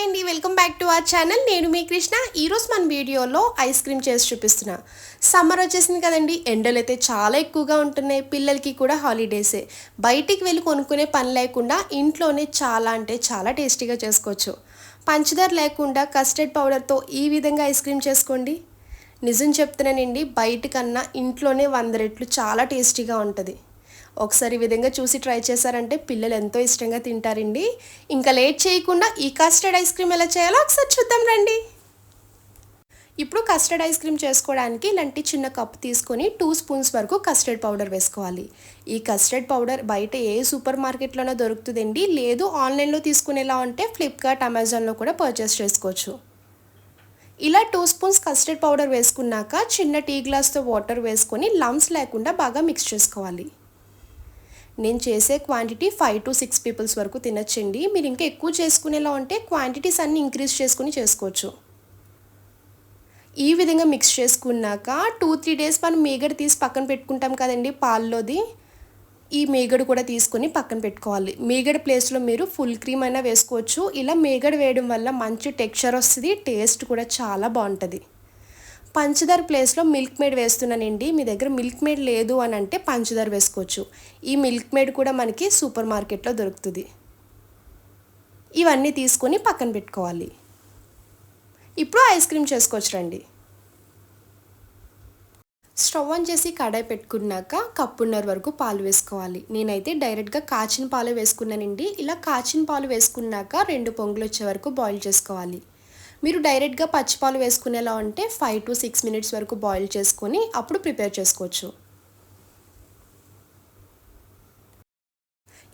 Hi అండి. Welcome back to our channel నేను మీ కృష్ణ. ఈరోజు మన వీడియోలో ఐస్ క్రీమ్ చేసి చూపిస్తున్నా. సమ్మర్ వచ్చేసింది కదండి. ఎండలు అయితే చాలా ఎక్కువగా ఉంటున్నాయి. పిల్లలకి కూడా హాలిడేసే బయటికి వెళ్ళి కొనుక్కునే పని లేకుండా ఇంట్లోనే చాలా అంటే చాలా టేస్టీగా చేసుకోవచ్చు. పంచదార లేకుండా కస్టర్డ్ పౌడర్తో ఈ విధంగా ఐస్ క్రీమ్ చేసుకోండి. నిజం చెప్తున్నానండి బయట కన్నా ఇంట్లోనే వంద రెట్లు చాలా టేస్టీగా ఉంటుంది. ఒకసారి ఈ విధంగా చూసి ట్రై చేశారంటే పిల్లలు ఎంతో ఇష్టంగా తింటారండి. ఇంకా లేట్ చేయకుండా ఈ కస్టర్డ్ ఐస్ క్రీమ్ ఎలా చేయాలో ఒకసారి చూద్దాం రండి. ఇప్పుడు కస్టర్డ్ ఐస్ క్రీమ్ చేసుకోవడానికి ఇలాంటి చిన్న కప్ తీసుకొని టూ స్పూన్స్ వరకు కస్టర్డ్ పౌడర్ వేసుకోవాలి. ఈ కస్టర్డ్ పౌడర్ బయట ఏ సూపర్ మార్కెట్లోనో దొరుకుతుందండి. లేదు ఆన్లైన్లో తీసుకునేలా ఉంటే ఫ్లిప్కార్ట్ అమెజాన్లో కూడా పర్చేస్ చేసుకోవచ్చు. ఇలా టూ స్పూన్స్ కస్టర్డ్ పౌడర్ వేసుకున్నాక చిన్న టీ గ్లాస్తో వాటర్ వేసుకొని లమ్స్ లేకుండా బాగా మిక్స్ చేసుకోవాలి. నేను చేసే quantity five to six peoples వరకు తినచ్చండి. మీరు ఇంకా ఎక్కువ చేసుకునేలా ఉంటే క్వాంటిటీస్ అన్నీ ఇంక్రీజ్ చేసుకుని చేసుకోవచ్చు. ఈ విధంగా మిక్స్ చేసుకున్నాక టూ త్రీ డేస్ మనం మేగడ తీసి పక్కన పెట్టుకుంటాం కదండి పాల్లోది. ఈ మేగడ కూడా తీసుకొని పక్కన పెట్టుకోవాలి. మేగడ ప్లేస్లో మీరు ఫుల్ క్రీమ్ అయినా వేసుకోవచ్చు. ఇలా మేగడ వేయడం వల్ల మంచి టెక్స్చర్ వస్తుంది టేస్ట్ కూడా చాలా బాగుంటుంది. పంచదార ప్లేస్లో మిల్క్ మేడ్ వేస్తున్నానండి. మీ దగ్గర మిల్క్ మేడ్ లేదు అని అంటే పంచదార వేసుకోవచ్చు. ఈ మిల్క్ మేడ్ కూడా మనకి సూపర్ మార్కెట్లో దొరుకుతుంది. ఇవన్నీ తీసుకొని పక్కన పెట్టుకోవాలి. ఇప్పుడు ఐస్ క్రీమ్ చేసుకోవచ్చు రండి. స్టవ్ ఆన్ చేసి కడాయి పెట్టుకున్నాక కప్పున్నర వరకు పాలు వేసుకోవాలి. నేనైతే డైరెక్ట్గా కాచిన పాలు వేసుకున్నానండి. ఇలా కాచిన పాలు వేసుకున్నాక రెండు పొంగులు వచ్చే వరకు బాయిల్ చేసుకోవాలి. మీరు డైరెక్ట్గా పచ్చిపాలు వేసుకునేలా ఉంటే ఫైవ్ టు సిక్స్ మినిట్స్ వరకు బాయిల్ చేసుకొని అప్పుడు ప్రిపేర్ చేసుకోవచ్చు.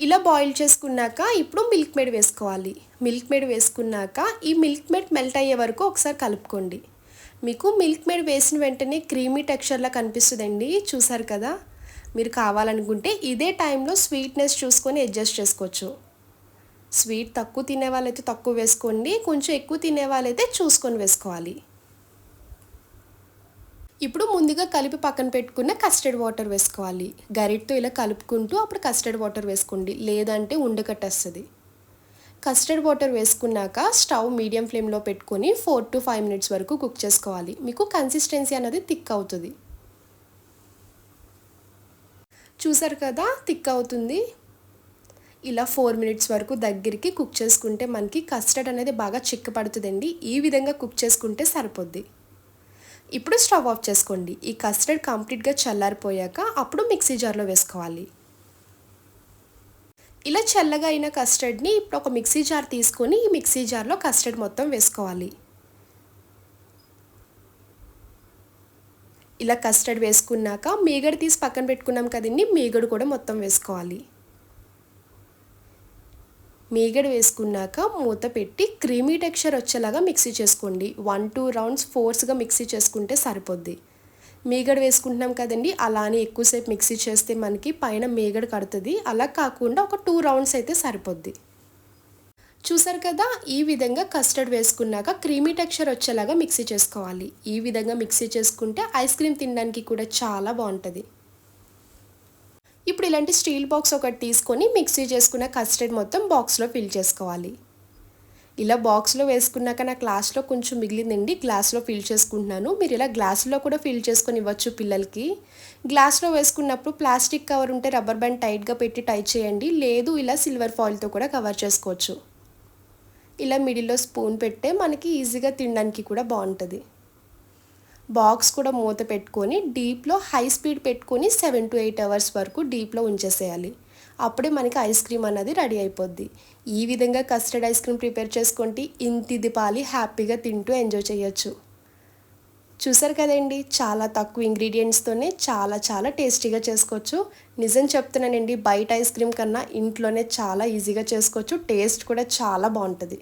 ఇలా బాయిల్ చేసుకున్నాక ఇప్పుడు మిల్క్ మేడ్ వేసుకోవాలి. మిల్క్ మేడ్ వేసుకున్నాక ఈ మిల్క్ మేడ్ మెల్ట్ అయ్యే వరకు ఒకసారి కలుపుకోండి. మీకు మిల్క్ మేడ్ వేసిన వెంటనే క్రీమీ టెక్స్చర్లా కనిపిస్తుందండి చూసారు కదా? మీరు కావాలనుకుంటే ఇదే టైంలో స్వీట్నెస్ చూసుకొని అడ్జస్ట్ చేసుకోవచ్చు. స్వీట్ తక్కువ తినే వాళ్ళైతే తక్కువ వేసుకోండి కొంచెం ఎక్కువ తినే వాళ్ళైతే చూసుకొని వేసుకోవాలి. ఇప్పుడు ముందుగా కలిపి పక్కన పెట్టుకున్న కస్టర్డ్ వాటర్ వేసుకోవాలి. గరిటతో ఇలా కలుపుకుంటూ అప్పుడు కస్టర్డ్ వాటర్ వేసుకోండి లేదంటే ఉండకట్టేస్తుంది. కస్టర్డ్ వాటర్ వేసుకున్నాక స్టవ్ మీడియం ఫ్లేమ్లో పెట్టుకొని ఫోర్ టు ఫైవ్ మినిట్స్ వరకు కుక్ చేసుకోవాలి. మీకు కన్సిస్టెన్సీ అనేది థిక్ అవుతుంది. చూసారు కదా థిక్ అవుతుంది? ఇలా ఫోర్ మినిట్స్ వరకు దగ్గరికి కుక్ చేసుకుంటే మనకి కస్టర్డ్ అనేది బాగా చిక్కపడుతుందండి. ఈ విధంగా కుక్ చేసుకుంటే సరిపోద్ది. ఇప్పుడు స్టవ్ ఆఫ్ చేసుకోండి. ఈ కస్టర్డ్ కంప్లీట్గా చల్లారిపోయాక అప్పుడు మిక్సీ జార్లో వేసుకోవాలి. ఇలా చల్లగా అయిన కస్టర్డ్ని ఇప్పుడు ఒక మిక్సీ జార్ తీసుకొని ఈ మిక్సీ జార్లో కస్టర్డ్ మొత్తం వేసుకోవాలి. ఇలా కస్టర్డ్ వేసుకున్నాక మీగడ తీసి పక్కన పెట్టుకున్నాం కదండి మీగడు కూడా మొత్తం వేసుకోవాలి. మీగడ వేసుకున్నాక మూత పెట్టి క్రీమీ టెక్స్చర్ వచ్చేలాగా మిక్సీ చేసుకోండి. వన్ టూ రౌండ్స్ ఫోర్స్గా మిక్సీ చేసుకుంటే సరిపోద్ది. మీగడ వేసుకుంటున్నాం కదండి అలానే ఎక్కువసేపు మిక్సీ చేస్తే మనకి పైన మీగడ కడుతుంది. అలా కాకుండా ఒక టూ రౌండ్స్ అయితే సరిపోద్ది. చూసారు కదా ఈ విధంగా కస్టర్డ్ వేసుకున్నాక క్రీమీ టెక్స్చర్ వచ్చేలాగా మిక్సీ చేసుకోవాలి. ఈ విధంగా మిక్సీ చేసుకుంటే ఐస్ క్రీమ్ తినడానికి కూడా చాలా బాగుంటుంది. ఇప్పుడు ఇలాంటి స్టీల్ బాక్స్ ఒకటి తీసుకొని మిక్సీ చేసుకున్న కస్టర్డ్ మొత్తం బాక్స్లో ఫిల్ చేసుకోవాలి. ఇలా బాక్స్లో వేసుకున్నాక నా క్లాస్లో కొంచెం మిగిలిందండి గ్లాస్లో ఫిల్ చేసుకుంటున్నాను. మీరు ఇలా గ్లాసులో కూడా ఫిల్ చేసుకొని ఇవ్వచ్చు పిల్లలకి. గ్లాస్లో వేసుకున్నప్పుడు ప్లాస్టిక్ కవర్ ఉంటే రబ్బర్ బ్యాండ్ టైట్గా పెట్టి టైట్ చేయండి. లేదు ఇలా సిల్వర్ ఫాయిల్తో కూడా కవర్ చేసుకోవచ్చు. ఇలా మిడిల్లో స్పూన్ పెట్టే మనకి ఈజీగా తినడానికి కూడా బాగుంటుంది. బాక్స్ కూడా మూత పెట్టుకొని డీప్లో హై స్పీడ్ పెట్టుకొని సెవెన్ టు ఎయిట్ అవర్స్ వరకు డీప్లో ఉంచేసేయాలి. అప్పుడే మనకి ఐస్ క్రీమ్ అనేది రెడీ అయిపోద్ది. ఈ విధంగా కస్టర్డ్ ఐస్ క్రీమ్ ప్రిపేర్ చేసుకుంటే ఇంటిది పాలి హ్యాపీగా తింటూ ఎంజాయ్ చేయొచ్చు. చూసారు కదండి చాలా తక్కువ ఇంగ్రీడియంట్స్తోనే చాలా చాలా టేస్టీగా చేసుకోవచ్చు. నిజం చెప్తున్నానండి బయట ఐస్ క్రీమ్ కన్నా ఇంట్లోనే చాలా ఈజీగా చేసుకోవచ్చు. టేస్ట్ కూడా చాలా బాగుంటుంది.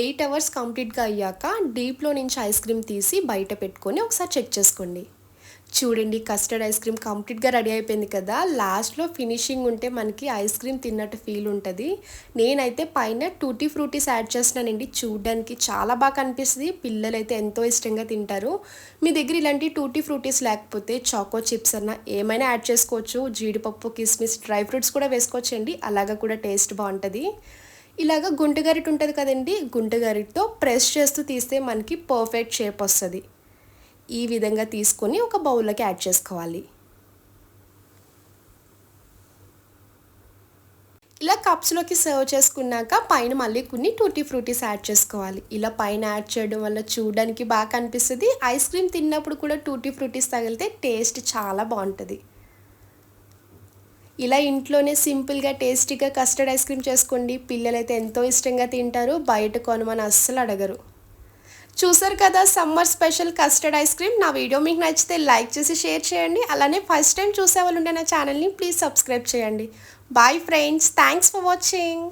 ఎయిట్ అవర్స్ కంప్లీట్గా అయ్యాక డీప్లో నుంచి ఐస్ క్రీమ్ తీసి బయట పెట్టుకొని ఒకసారి చెక్ చేసుకోండి. చూడండి కస్టర్డ్ ఐస్ క్రీమ్ కంప్లీట్గా రెడీ అయిపోయింది కదా. లాస్ట్లో ఫినిషింగ్ ఉంటే మనకి ఐస్ క్రీమ్ తిన్నట్టు ఫీల్ ఉంటుంది. నేనైతే పైన టూటీ ఫ్రూటీస్ యాడ్ చేస్తున్నానండి. చూడడానికి చాలా బాగా కనిపిస్తుంది. పిల్లలైతే ఎంతో ఇష్టంగా తింటారు. మీ దగ్గర ఇలాంటి టూటీ ఫ్రూటీస్ లేకపోతే చాకో చిప్స్ అన్న ఏమైనా యాడ్ చేసుకోవచ్చు. జీడిపప్పు కిస్మిస్ డ్రై ఫ్రూట్స్ కూడా వేసుకోవచ్చండి. అలాగా కూడా టేస్ట్ బాగుంటుంది. ఇలాగ గుంట గరిట ఉంటుంది కదండి గుంట గరిటతో ప్రెస్ చేస్తూ తీస్తే మనకి పర్ఫెక్ట్ షేప్ వస్తుంది. ఈ విధంగా తీసుకొని ఒక బౌల్లోకి యాడ్ చేసుకోవాలి. ఇలా కప్స్లోకి సర్వ్ చేసుకున్నాక పైన మళ్ళీ కొన్ని టూటీ ఫ్రూటీస్ యాడ్ చేసుకోవాలి. ఇలా పైన యాడ్ చేయడం వల్ల చూడడానికి బాగా కనిపిస్తుంది. ఐస్ క్రీమ్ తిన్నప్పుడు కూడా టూటీ ఫ్రూటీస్ తగిలితే టేస్ట్ చాలా బాగుంటుంది. ఇలా ఇంట్లోనే సింపుల్గా టేస్టీగా కస్టర్డ్ ఐస్ క్రీమ్ చేసుకోండి. పిల్లలైతే ఎంతో ఇష్టంగా తింటారు. బయట కొనమని అస్సలు అడగరు. చూసారు కదా summer special custard ice cream. నా వీడియో మీకు నచ్చితే లైక్ చేసి షేర్ చేయండి. అలానే ఫస్ట్ టైం చూసే వాళ్ళు ఉంటే నా ఛానల్ని ప్లీజ్ సబ్స్క్రైబ్ చేయండి. Bye friends. Thanks for watching.